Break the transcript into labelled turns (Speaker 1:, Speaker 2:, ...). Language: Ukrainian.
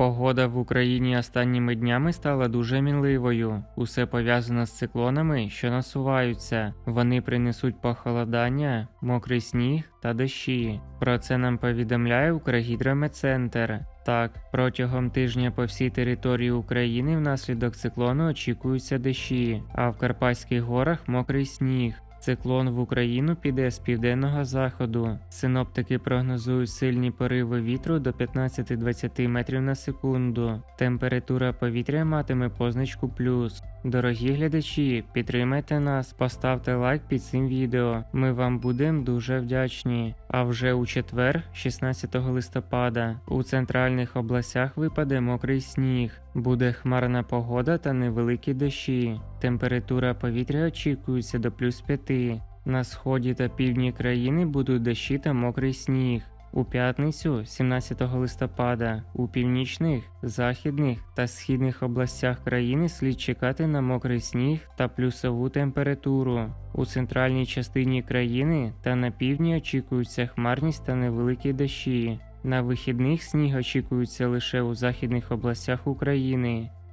Speaker 1: Погода в Україні останніми днями стала дуже мінливою. Усе пов'язано з циклонами, що насуваються. Вони принесуть похолодання, мокрий сніг та дощі. Про це нам повідомляє Укргідрометцентр. Так, протягом тижня по всій території України внаслідок циклону очікуються дощі, а в Карпатських горах мокрий сніг. Циклон в Україну піде з південного заходу. Синоптики прогнозують сильні пориви вітру до 15-20 метрів на секунду. Температура повітря матиме позначку плюс. Дорогі глядачі, підтримайте нас, поставте лайк під цим відео. Ми вам будемо дуже вдячні. А вже у четвер, 16 листопада, у центральних областях випаде мокрий сніг. Буде хмарна погода та невеликі дощі. Температура повітря очікується до плюс 5. На сході та півдні країни будуть дощі та мокрий сніг. У п'ятницю, 17 листопада, у північних, західних та східних областях країни слід чекати на мокрий сніг та плюсову температуру. У центральній частині країни та на півдні очікуються хмарність та невеликі дощі. На вихідних сніг очікується лише у західних областях України.